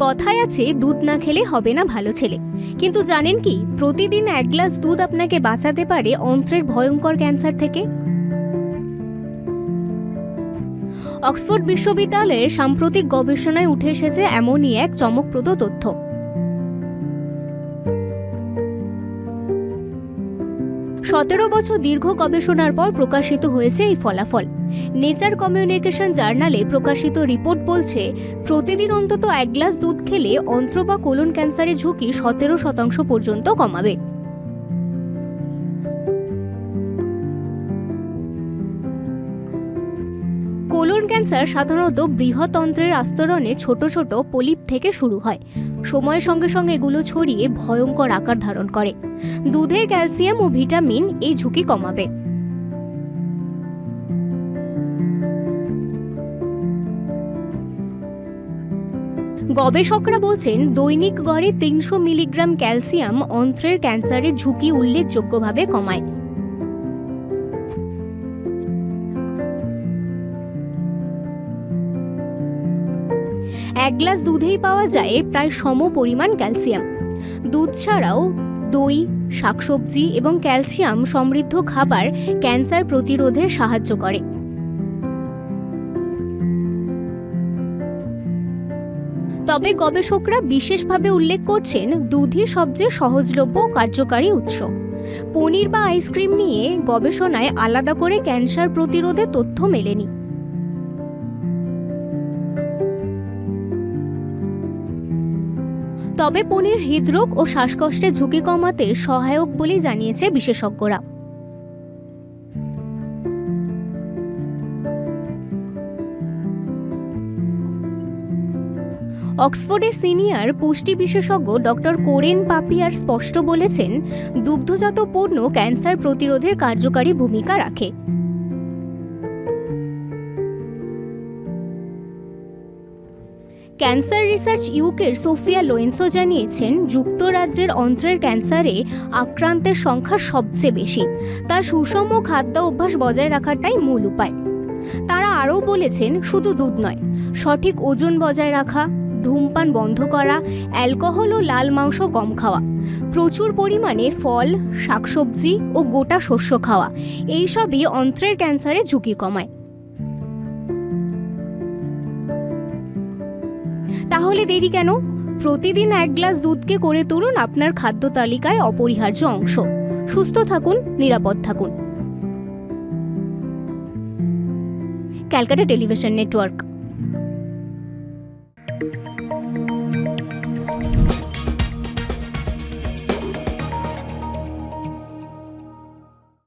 কথায় আছে, দুধ না খেলে হবে না ভালো ছেলে। কিন্তু জানেন কি, প্রতিদিন এক গ্লাস দুধ আপনাকে বাঁচাতে পারে অন্ত্রের ভয়ঙ্কর ক্যান্সার থেকে। অক্সফোর্ড বিশ্ববিদ্যালয়ের সাম্প্রতিক গবেষণায় উঠে এসেছে এমনই এক চমকপ্রদ তথ্য। সতেরো বছর দীর্ঘ গবেষণার পর প্রকাশিত হয়েছে এই ফলাফল। নেচার কমিউনিকেশন জার্নালে প্রকাশিত রিপোর্ট বলছে, প্রতিদিন অন্তত এক গ্লাস দুধ খেলে অন্ত্র বা কোলন ক্যান্সারের ঝুঁকি সতেরো শতাংশ পর্যন্ত কমাবে। ক্যান্সার সাধারণত বৃহৎ অন্ত্রের আস্তরণে ছোট ছোট পলিপ থেকে শুরু হয়। সময়ের সঙ্গে সঙ্গে এগুলো ছড়িয়ে ভয়ঙ্কর আকার ধারণ করে। দুধের ক্যালসিয়াম ও ভিটামিন এই ঝুঁকি কমাবে। গবেষকরা বলছেন, দৈনিক গড়ে তিনশো মিলিগ্রাম ক্যালসিয়াম অন্ত্রের ক্যান্সারের ঝুঁকি উল্লেখযোগ্যভাবে কমায়। এক গ্লাস দুধেই পাওয়া যায় প্রায় সম পরিমাণ ক্যালসিয়াম। দুধ ছাড়াও দই, শাকসবজি এবং ক্যালসিয়াম সমৃদ্ধ খাবার ক্যান্সার প্রতিরোধে সাহায্য করে। তবে গবেষকরা বিশেষভাবে উল্লেখ করছেন, দুধই সবচেয়ে সহজলভ্য কার্যকারী উৎস। পনির বা আইসক্রিম নিয়ে গবেষণায় আলাদা করে ক্যান্সার প্রতিরোধে তথ্য মেলেনি। তবে পনির হৃদরোগ ও শ্বাসকষ্টের ঝুঁকি কমাতে সহায়ক বলেই জানিয়েছে বিশেষজ্ঞরা। অক্সফোর্ডের সিনিয়র পুষ্টি বিশেষজ্ঞ ডক্টর কোরেন পাপিয়ার স্পষ্ট বলেছেন, দুগ্ধজাত পণ্য ক্যান্সার প্রতিরোধের কার্যকারী ভূমিকা রাখে। ক্যান্সার রিসার্চ ইউকের সোফিয়া লোয়েন্সো জানিয়েছেন, যুক্তরাজ্যের অন্ত্রের ক্যান্সারে আক্রান্তের সংখ্যা সবচেয়ে বেশি। তার সুষম খাদ্য অভ্যাস বজায় রাখাটাই মূল উপায়। তারা আরও বলেছেন, শুধু দুধ নয়, সঠিক ওজন বজায় রাখা, ধূমপান বন্ধ করা, অ্যালকোহল ও লাল মাংস কম খাওয়া, প্রচুর পরিমাণে ফল, শাকসবজি ও গোটা শস্য খাওয়া, এইসবই অন্ত্রের ক্যান্সারে ঝুঁকি কমায়। তাহলে দেরি কেন? প্রতিদিন এক গ্লাস দুধকে করে তুলুন আপনার খাদ্য তালিকায় অপরিহার্য অংশ। সুস্থ থাকুন, নিরাপদ থাকুন। Calcutta television network.